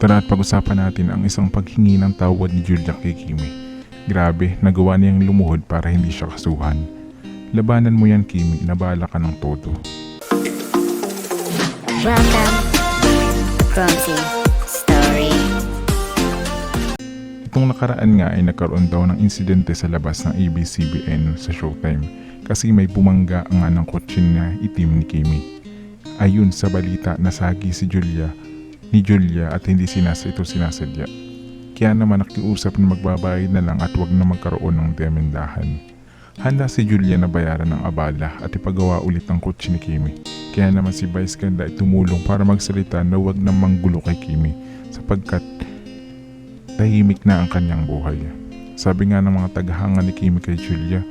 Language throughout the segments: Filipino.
Tara at pag-usapan natin ang isang paghingi ng tawad ni Julia kay Kimi. Grabe, nagawa niyang lumuhod para hindi siya kasuhan. Labanan mo yan Kimi, inabala ka ng todo. Welcome, Clumsy Story. Itong nakaraan nga ay nagkaroon daw ng insidente sa labas ng ABCBN sa Showtime kasi may bumangga nga ng kotse na itim ni Kimi. Ayun sa balita nasagi si Julia ni Julia at hindi sinas ito sinasadya. Kaya naman nakiusap na magbabayad na lang at wag na magkaroon ng demendahan. Handa si Julia na bayaran ng abala at ipagawa ulit ang kotse ni Kimi. Kaya naman si Vice Ganda ay tumulong para magsalita na wag na manggulo kay Kimi sapagkat tahimik na ang kanyang buhay. Sabi nga ng mga tagahanga ni Kim kay Julia,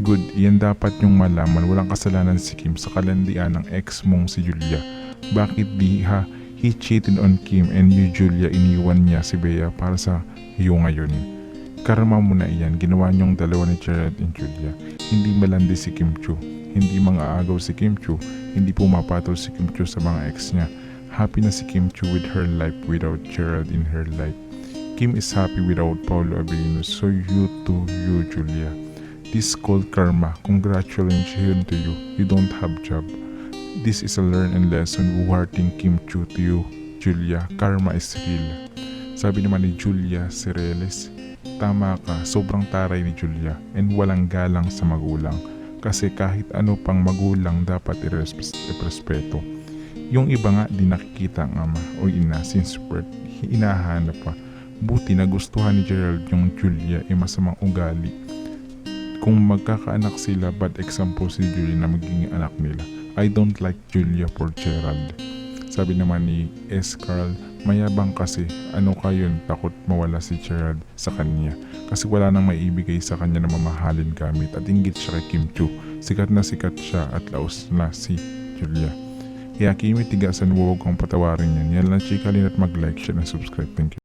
Good, iyan dapat yung malaman walang kasalanan si Kim sa kalandian ng ex mong si Julia. Bakit di ha? He cheated on Kim and you Julia iniwan niya si Bea para sa iyo ngayon. Karma mo na iyan, ginawa niyong dalawa ni Gerald and Julia. Hindi malandi si Kim Chu, hindi mga agaw si Kim Chu, hindi pumapatol si Kim Chu sa mga ex niya. Happy na si Kim Chu with her life without Gerald in her life. Kim is happy without Paulo Avellino, so you too, you Julia. This called karma. Congratulations to you. You don't have job. This is a learn and lesson rewarding Kim Chu to you, Julia. Karma is real. Sabi naman ni Julia Cireles, Tama ka, sobrang taray ni Julia and walang galang sa magulang. Kasi kahit ano pang magulang dapat iresp- irespeto. Yung iba nga di nakikita ang ama o ina since birth, hinahanap pa. Buti nagustuhan ni Gerald yung Julia ay masamang ugali. Kung magkakaanak sila, bad example si Julia na magiging anak nila. I don't like Julia for Gerald. Sabi naman ni S. Carl, mayabang kasi ano kayo takot mawala si Gerald sa kanya. Kasi wala nang maibigay sa kanya na mamahalin gamit at inggit siya kay Kim Chu. Sikat na sikat siya at laos na si Julia. Kaya Kimi tigasan huwag kong patawarin yan. Yan lang chika at mag-like, share, and subscribe. Thank you.